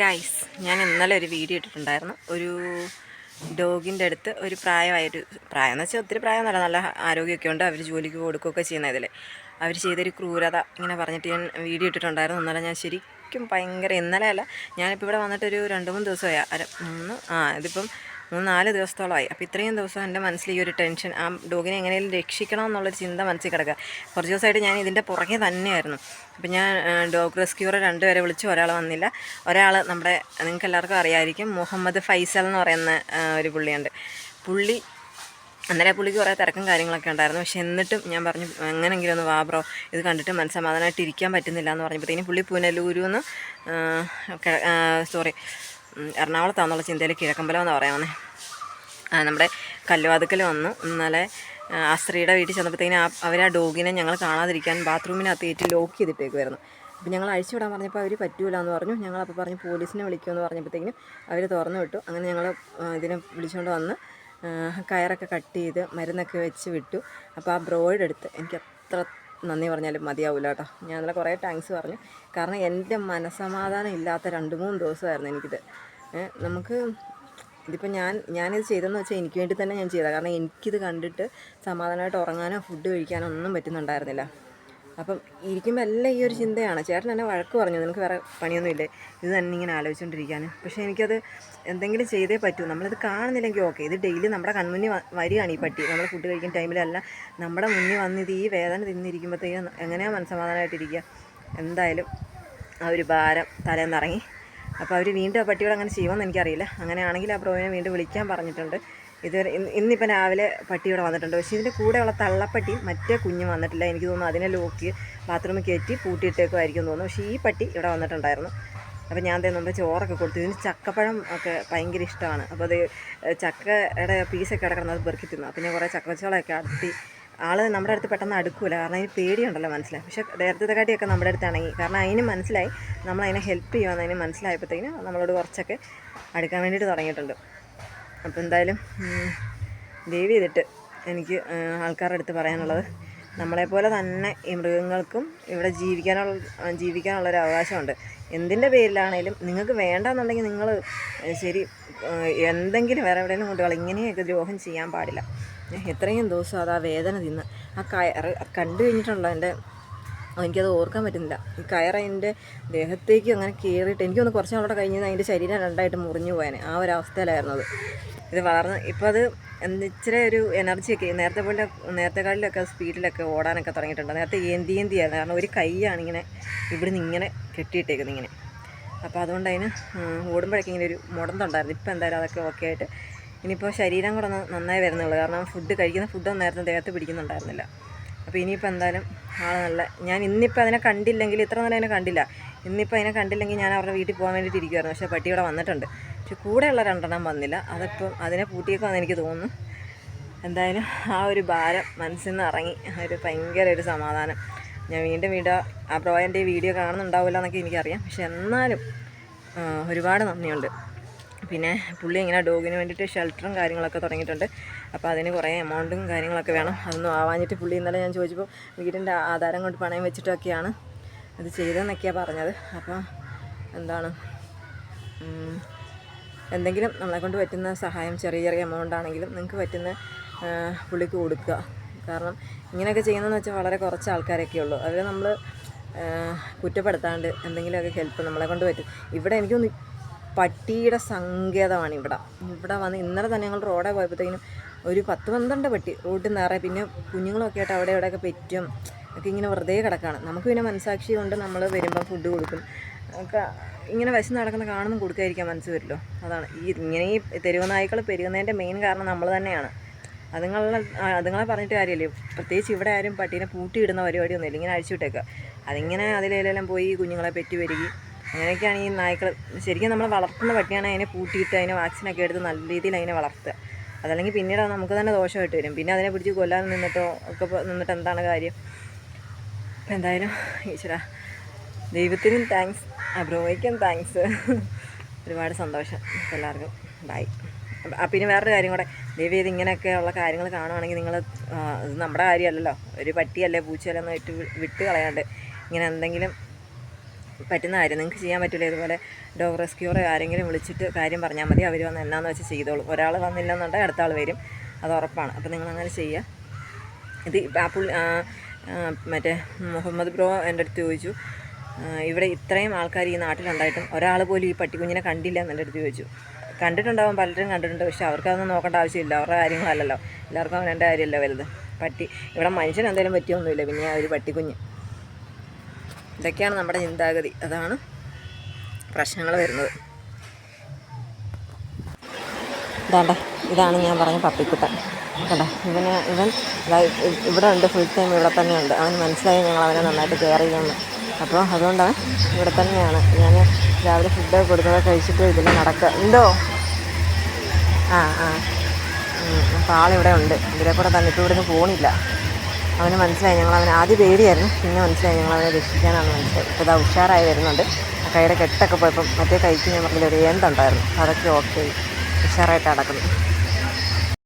Guys ഞാൻ ഇന്നലെ ഒരു വീഡിയോ ഇട്ടിട്ടുണ്ടായിരുന്നു. ഒരു ഡോഗിന്റെ അടുത്ത് ഒരു പ്രായമായൊരു പ്രായം എന്ന് വെച്ചാൽ ഒത്തിരി പ്രായമൊന്നുമല്ല. നല്ല ആരോഗ്യമൊക്കെ ഉണ്ട്. അവർ ജോലിക്ക് കൊടുക്കുകയൊക്കെ ചെയ്യുന്ന ഇതിൽ അവർ ചെയ്തൊരു ക്രൂരത ഇങ്ങനെ പറഞ്ഞിട്ട് ഞാൻ വീഡിയോ ഇട്ടിട്ടുണ്ടായിരുന്നു. ഇന്നലെ ഞാൻ ശരിക്കും ഭയങ്കര ഇന്നലെ അല്ല ഞാനിപ്പോൾ ഇവിടെ വന്നിട്ടൊരു രണ്ട് മൂന്ന് ദിവസമായി. അര മൂന്ന് ആ ഇതിപ്പം മൂന്ന് നാല് ദിവസത്തോളമായി. അപ്പോൾ ഇത്രയും ദിവസം എന്റെ മനസ്സിൽ ഈ ഒരു ടെൻഷൻ ആ ഡോഗിനെ എങ്ങനെയും രക്ഷിക്കണം എന്നുള്ളൊരു ചിന്ത മനസ്സിൽ കിടക്കുക. കുറച്ച് ദിവസമായിട്ട് ഞാൻ ഇതിന്റെ പുറകെ തന്നെയായിരുന്നു. അപ്പോൾ ഞാൻ ഡോഗ് റെസ്ക്യൂറെ രണ്ടുപേരെ വിളിച്ചു ഒരാൾ വന്നില്ല. ഒരാൾ നമ്മുടെ നിങ്ങൾക്ക് എല്ലാവർക്കും അറിയാമായിരിക്കും മുഹമ്മദ് ഫൈസൽ എന്ന് പറയുന്ന ഒരു പുള്ളിയുണ്ട്. പുള്ളി അന്നേരം പുള്ളിക്ക് കുറേ തിരക്കും കാര്യങ്ങളൊക്കെ ഉണ്ടായിരുന്നു. പക്ഷെ എന്നിട്ടും ഞാൻ പറഞ്ഞു എങ്ങനെങ്കിലും ഒന്ന് വാബ്രോ ഇത് കണ്ടിട്ട് മനസ്സമാധാനമായിട്ട് ഇരിക്കാൻ പറ്റുന്നില്ല എന്ന് പറഞ്ഞപ്പോഴത്തേനും പുള്ളി പുനലൂരു എന്ന് സോറി എറണാകുളത്താണെന്നുള്ള ചിന്തയിൽ കിഴക്കമ്പലം എന്ന് പറയാവുന്നത് ആ, നമ്മുടെ കല്ലുവാതുക്കൽ വന്നു. ഇന്നലെ ആ, സ്ത്രീയുടെ വീട്ടിൽ ചെന്നപ്പോഴത്തേക്കിനും അവർ ആ ഡോഗിനെ ഞങ്ങൾ കാണാതിരിക്കാൻ ബാത്റൂമിനകത്ത് കയറ്റി ലോക്ക് ചെയ്തിട്ടേക്കുമായിരുന്നു അപ്പോൾ ഞങ്ങൾ അഴിച്ചുവിടാൻ പറഞ്ഞപ്പോൾ അവർ പറ്റൂല എന്ന് പറഞ്ഞു. ഞങ്ങളപ്പോൾ പറഞ്ഞു പോലീസിനെ വിളിക്കുമെന്ന് പറഞ്ഞപ്പോഴത്തേക്കും അവർ തുറന്നു വിട്ടു. അങ്ങനെ ഞങ്ങൾ ഇതിനെ വിളിച്ചുകൊണ്ട് വന്ന് കയറൊക്കെ കട്ട് ചെയ്ത് മരുന്നൊക്കെ വെച്ച് വിട്ടു. അപ്പോൾ ആ ബ്രോയിഡ് എടുത്ത്. എനിക്ക് അത്ര നന്ദി പറഞ്ഞാലും മതിയാവില്ല കേട്ടോ. ഞാൻ നല്ല കുറേ താങ്ക്സ് പറഞ്ഞു. കാരണം എന്റെ മനസമാധാനം ഇല്ലാത്ത രണ്ട് മൂന്ന് ദിവസമായിരുന്നു എനിക്കിത്. നമുക്ക് ഇതിപ്പോൾ ഞാൻ ഞാനിത് ചെയ്തതെന്ന് വെച്ചാൽ എനിക്ക് വേണ്ടി തന്നെ ഞാൻ ചെയ്തത്. കാരണം എനിക്കിത് കണ്ടിട്ട് സമാധാനമായിട്ട് ഉറങ്ങാനോ ഫുഡ് കഴിക്കാനോ ഒന്നും പറ്റുന്നുണ്ടായിരുന്നില്ല. അപ്പം ഇരിക്കുമ്പോൾ എല്ലാം ഈ ഒരു ചിന്തയാണ്. ചേട്ടൻ എന്നെ വഴക്ക് പറഞ്ഞു. നിനക്ക് വേറെ പണിയൊന്നുമില്ലേ? ഇത് തന്നെ ഇങ്ങനെ ആലോചിച്ചുകൊണ്ടിരിക്കാൻ പക്ഷേ എനിക്കത് എന്തെങ്കിലും ചെയ്തേ പറ്റൂ. നമ്മളത് കാണുന്നില്ലെങ്കിൽ ഓക്കെ. ഇത് ഡെയിലി നമ്മുടെ കൺമുന്നിൽ വരികയാണ് ഈ പട്ടി. നമ്മൾ ഫുഡ് കഴിക്കുന്ന ടൈമിലല്ല നമ്മുടെ മുന്നിൽ വന്നിത് ഈ വേദന തിന്നിരിക്കുമ്പോഴത്തേക്കും എങ്ങനെയാണ് മനസ്സമാധാനമായിട്ടിരിക്കുക? എന്തായാലും ആ ഒരു ഭാരം തലേന്നിറങ്ങി. അപ്പോൾ അവർ വീണ്ടും ആ പട്ടിയോട് അങ്ങനെ ചെയ്യുമെന്ന് എനിക്കറിയില്ല. അങ്ങനെയാണെങ്കിൽ ആ പ്രോവിനെ വീണ്ടും വിളിക്കാൻ പറഞ്ഞിട്ടുണ്ട്. ഇത് ഇന്നിപ്പം രാവിലെ പട്ടിയോടെ വന്നിട്ടുണ്ട്. പക്ഷേ ഇതിന്റെ കൂടെയുള്ള തള്ളപ്പട്ടി മറ്റേ കുഞ്ഞ് വന്നിട്ടില്ല എനിക്ക് തോന്നുന്നു. അതിനെ ലോക്ക് ബാത്റൂമിൽ കയറ്റി പൂട്ടിയിട്ടേക്കുമായിരിക്കും തോന്നുന്നു. പക്ഷേ ഈ പട്ടി ഇവിടെ വന്നിട്ടുണ്ടായിരുന്നു. അപ്പോൾ ഞാൻ മുമ്പ് ചോറൊക്കെ കൊടുത്തു. ഇതിന് ചക്കപ്പഴം ഒക്കെ ഭയങ്കര ഇഷ്ടമാണ്. അപ്പോൾ അത് ചക്കയുടെ പീസൊക്കെ അവിടെ അത് പെറുക്കി തിന്നു. അപ്പോൾ ഞാൻ കുറേ ചക്കവച്ചോളൊക്കെ അടുത്തി ആൾ നമ്മുടെ അടുത്ത് പെട്ടെന്ന് അടുക്കില്ല കാരണം അതിന് പേടിയുണ്ടല്ലോ മനസ്സിലായി പക്ഷേ നേരത്തെ കാട്ടിയൊക്കെ നമ്മുടെ അടുത്ത് ഇണങ്ങി. കാരണം അതിന് മനസ്സിലായി. നമ്മൾ അതിനെ ഹെൽപ്പ് ചെയ്യുമെന്ന് അതിന് മനസ്സിലായപ്പോഴത്തേക്കും നമ്മളോട് കുറച്ചൊക്കെ അടുക്കാൻ വേണ്ടിയിട്ട് തുടങ്ങിയിട്ടുണ്ട്. അപ്പോൾ എന്തായാലും ലീവ് ചെയ്തിട്ട് എനിക്ക് ആൾക്കാരുടെ അടുത്ത് പറയാനുള്ളത്. നമ്മളെപ്പോലെ തന്നെ ഈ മൃഗങ്ങൾക്കും ഇവിടെ ജീവിക്കാനുള്ള ജീവിക്കാനുള്ളൊരു അവകാശമുണ്ട്. എന്തിന്റെ പേരിലാണേലും നിങ്ങൾക്ക് വേണ്ടെന്നുണ്ടെങ്കിൽ നിങ്ങൾ ശരി എന്തെങ്കിലും വേറെ എവിടെയെങ്കിലും കൊണ്ടുപോകാം ഇങ്ങനെയൊക്കെ ദ്രോഹം ചെയ്യാൻ പാടില്ല. എത്രയും ദിവസം അത് ആ വേദന തിന്ന് ആ കയറ് കണ്ടു കഴിഞ്ഞിട്ടുള്ള എന്റെ എനിക്കത് ഓർക്കാൻ പറ്റുന്നില്ല. ഈ കയർ ദേഹത്തേക്കും ദേഹത്തേക്ക് അങ്ങനെ കയറിയിട്ട് എനിക്കൊന്ന് കുറച്ച് നാളോടെ കഴിഞ്ഞ് അതിന്റെ ശരീരം രണ്ടായിട്ട് മുറിഞ്ഞു പോയാനെ ആ ഒരു അവസ്ഥയിലായിരുന്നത് ഇത് വളർന്ന് ഇപ്പോൾ അത് എന്നിച്ചിരി ഒരു എനർജിയൊക്കെ നേരത്തെ പോലെ നേരത്തെ കാലിലൊക്കെ സ്പീഡിലൊക്കെ ഓടാനൊക്കെ തുടങ്ങിയിട്ടുണ്ട്. നേരത്തെ ഏന്തി ഏന്തിയായിരുന്നു. കാരണം ഒരു കൈയാണ് ഇങ്ങനെ ഇവിടുന്ന് ഇങ്ങനെ കെട്ടിയിട്ടേക്കുന്നത് ഇങ്ങനെ. അപ്പോൾ അതുകൊണ്ട് അതിന് ഓടുമ്പോഴൊക്കെ ഇങ്ങനെ ഒരു മുടന്തുണ്ടായിരുന്നു. ഇപ്പോൾ എന്തായാലും അതൊക്കെ ഓക്കെ ആയിട്ട് ഇനിയിപ്പോൾ ശരീരം കൂടെ ഒന്ന് നന്നായി വരുന്നുള്ളൂ. കാരണം ഫുഡ് കഴിക്കുന്ന ഫുഡൊന്നും നേരത്തെ ദേഹത്ത് പിടിക്കുന്നുണ്ടായിരുന്നില്ല. അപ്പോൾ ഇനിയിപ്പോൾ എന്തായാലും ആൾ നല്ല ഞാൻ ഇന്നിപ്പോൾ അതിനെ കണ്ടില്ലെങ്കിൽ ഇത്ര നേരം അതിനെ കണ്ടില്ല. ഇന്നിപ്പോൾ അതിനെ കണ്ടില്ലെങ്കിൽ ഞാൻ അവരുടെ വീട്ടിൽ പോകാൻ വേണ്ടിയിട്ട് ഇരിക്കുമായിരുന്നു പക്ഷേ പട്ടി ഇവിടെ വന്നിട്ടുണ്ട്. പക്ഷെ കൂടെയുള്ള രണ്ടെണ്ണം വന്നില്ല. അതിപ്പം അതിനെ പൂട്ടിയേക്കുമെന്ന് എനിക്ക് തോന്നുന്നു. എന്തായാലും ആ ഒരു ഭാരം മനസ്സിൽ നിന്ന് ഇറങ്ങി. ഒരു ഭയങ്കര ഒരു സമാധാനം. ഞാൻ വീണ്ടും വീണ്ടും ആ ബ്രോയന്റെ വീഡിയോ കാണുന്നുണ്ടാവില്ല എന്നൊക്കെ എനിക്കറിയാം. പക്ഷെ എന്നാലും ഒരുപാട് നന്ദിയുണ്ട്. പിന്നെ പുള്ളി ഇങ്ങനെ ഡോഗിന് വേണ്ടിയിട്ട് ഷെൽട്ടറും കാര്യങ്ങളൊക്കെ തുടങ്ങിയിട്ടുണ്ട്. അപ്പോൾ അതിന് കുറേ എമൗണ്ടും കാര്യങ്ങളൊക്കെ വേണം. അതൊന്നും ആവാഞ്ഞിട്ട് പുള്ളി ഇന്നലെ ഞാൻ ചോദിച്ചപ്പോൾ വീടിന്റെ ആധാരം കൊണ്ട് പണയം വെച്ചിട്ടൊക്കെയാണ് അത് ചെയ്തതെന്നൊക്കെയാണ് പറഞ്ഞത്. അപ്പോൾ എന്താണ് എന്തെങ്കിലും നമ്മളെ കൊണ്ട് പറ്റുന്ന സഹായം ചെറിയ ചെറിയ എമൗണ്ട് ആണെങ്കിലും നിങ്ങൾക്ക് പറ്റുന്ന പുള്ളിക്ക് കൊടുക്കുക. കാരണം ഇങ്ങനെയൊക്കെ ചെയ്യുന്നതെന്ന് വെച്ചാൽ വളരെ കുറച്ച് ആൾക്കാരൊക്കെ ഉള്ളൂ. അവർ നമ്മൾ കുറ്റപ്പെടുത്താണ്ട് എന്തെങ്കിലുമൊക്കെ ഹെൽപ്പ് നമ്മളെ കൊണ്ട് പറ്റും. ഇവിടെ എനിക്കൊന്ന് പട്ടിയുടെ സങ്കേതമാണ് ഇവിടെ. ഇവിടെ വന്ന് ഇന്നലെ തന്നെ ഞങ്ങൾ റോഡേ പോയപ്പോഴത്തേക്കിനും ഒരു പത്ത് പന്ത്രണ്ട് പട്ടി റോഡിൽ നിറയെ പിന്നെ കുഞ്ഞുങ്ങളൊക്കെ ആയിട്ട് അവിടെ ഇവിടെയൊക്കെ പെറ്റും. ഒക്കെ ഇങ്ങനെ വെറുതെ കിടക്കുകയാണ് നമുക്ക് പിന്നെ മനസാക്ഷി കൊണ്ട് നമ്മൾ വരുമ്പോൾ ഫുഡ് കൊടുക്കും. ഒക്കെ ഇങ്ങനെ വിശന്ന് നടക്കുന്ന കാണുമ്പോൾ കൊടുക്കാതിരിക്കാൻ മനസ്സ് വരുമല്ലോ അതാണ്. ഈ ഇങ്ങനെ ഈ തെരുവ് നായ്ക്കൾ പെരുകുന്നതിന്റെ മെയിൻ കാരണം നമ്മൾ തന്നെയാണ്. അതുങ്ങളെ അതുങ്ങളെ പറഞ്ഞിട്ട് കാര്യമില്ലേ. പ്രത്യേകിച്ച് ഇവിടെ ആരും പട്ടീനെ പൂട്ടിയിടുന്ന പരിപാടിയൊന്നുമില്ല ഇങ്ങനെ അഴിച്ചു വിട്ടേക്കുക. അതിങ്ങനെ അതിലെല്ലാം പോയി കുഞ്ഞുങ്ങളെ പെറ്റി വരികയും അങ്ങനെയൊക്കെയാണ് ഈ നായ്ക്കൾ. ശരിക്കും നമ്മൾ വളർത്തുന്ന പട്ടിയാണ് അതിനെ പൂട്ടിയിട്ട് അതിനെ വാക്സിനൊക്കെ എടുത്ത് നല്ല രീതിയിൽ അതിനെ വളർത്തുക. അതല്ലെങ്കിൽ പിന്നീട് നമുക്ക് തന്നെ ദോഷമായിട്ട് വരും. പിന്നെ അതിനെ പിടിച്ച് കൊല്ലാൻ നിന്നിട്ടോ ഒക്കെ നിന്നിട്ട് എന്താണ് കാര്യം? എന്തായാലും ഈശ്വര ദൈവത്തിനും താങ്ക്സ് അബ്രോയ്ക്കും താങ്ക്സ് ഒരുപാട് സന്തോഷം എല്ലാവർക്കും. ബൈ പിന്നെ വേറൊരു കാര്യം കൂടെ. ദൈവം ഇത് ഇങ്ങനെയൊക്കെയുള്ള കാര്യങ്ങൾ കാണുവാണെങ്കിൽ നിങ്ങൾ ഇത് നമ്മുടെ കാര്യമല്ലല്ലോ. ഒരു പട്ടിയല്ലേ പൂച്ചയല്ലേ എന്ന് വിട്ട് വിട്ട് കളയാണ്ട് ഇങ്ങനെ എന്തെങ്കിലും പറ്റുന്ന കാര്യം. നിങ്ങൾക്ക് ചെയ്യാൻ പറ്റില്ല ഇതുപോലെ ഡോഗ് റെസ്ക്യൂറെ ആരെങ്കിലും വിളിച്ചിട്ട് കാര്യം പറഞ്ഞാൽ മതി. അവർ വന്ന് എന്നാന്ന് വെച്ച് ചെയ്തോളും. ഒരാൾ വന്നില്ലെന്നുണ്ടെങ്കിൽ അടുത്ത ആൾ വരും. അത് ഉറപ്പാണ്. അപ്പോൾ നിങ്ങൾ അങ്ങനെ ചെയ്യുക ഇത് ആ പുള്ളി മറ്റേ മുഹമ്മദ് ബ്രോ എന്റെ അടുത്ത് ചോദിച്ചു. ഇവിടെ ഇത്രയും ആൾക്കാർ ഈ നാട്ടിലുണ്ടായിട്ടും ഒരാൾ പോലും ഈ പട്ടിക്കുഞ്ഞിനെ കണ്ടില്ല എന്നെന്റെ അടുത്ത് ചോദിച്ചു. കണ്ടിട്ടുണ്ടാവും പലരും കണ്ടിട്ടുണ്ട്. പക്ഷെ അവർക്കതൊന്നും നോക്കേണ്ട ആവശ്യമില്ല. അവരുടെ കാര്യങ്ങളല്ലല്ലോ. എല്ലാവർക്കും അവന്റെ കാര്യമല്ല വലുത്. പട്ടി ഇവിടെ മനുഷ്യൻ എന്തെങ്കിലും പറ്റിയൊന്നുമില്ല. പിന്നെ ആ ഒരു പട്ടിക്കുഞ്ഞ്. ഇതൊക്കെയാണ് നമ്മുടെ ചിന്താഗതി. അതാണ് പ്രശ്നങ്ങൾ വരുന്നത്. ഇതാണ്ട ഇതാണ് ഞാൻ പറഞ്ഞ പപ്പിക്കുട്ടൻ. കണ്ടോ ഇവന് ഇവൻ ഇവിടെ ഉണ്ട് ഫുൾ ടൈം ഇവിടെ തന്നെ ഉണ്ട്. അവന് മനസ്സിലായി ഞങ്ങൾ അവനെ നന്നായിട്ട് കെയർ ചെയ്യുന്നത് അപ്പോൾ അതുകൊണ്ട് ഇവിടെ തന്നെയാണ്. ഞാൻ രാവിലെ ഫുഡ് കൊടുക്കുന്നത് കഴിച്ചിട്ട് ഇതിൽ നടക്കുക ഉണ്ടോ ആ ആ. അപ്പോൾ ആളിവിടെ ഉണ്ട്. ഇതിലെ കൂടെ തന്നെ ഇപ്പോൾ ഇവിടുന്ന് പോണില്ല. അവന് മനസ്സിലായി ഞങ്ങൾ അവന് ആദ്യം പേടിയായിരുന്നു പിന്നെ മനസ്സിലായി ഞങ്ങൾ അവനെ രക്ഷിക്കാനാണ് മനസ്സിലായി ഇപ്പോൾ ഇതാ ഉഷാറായി വരുന്നുണ്ട്. ആ കൈയുടെ കെട്ടൊക്കെ പോയപ്പം മറ്റേ കൈക്ക് ഞാൻ പറഞ്ഞില്ല ഏന്തുണ്ടായിരുന്നു. അതൊക്കെ ഓക്കെ ഉഷാറായിട്ട് നടക്കുന്നു.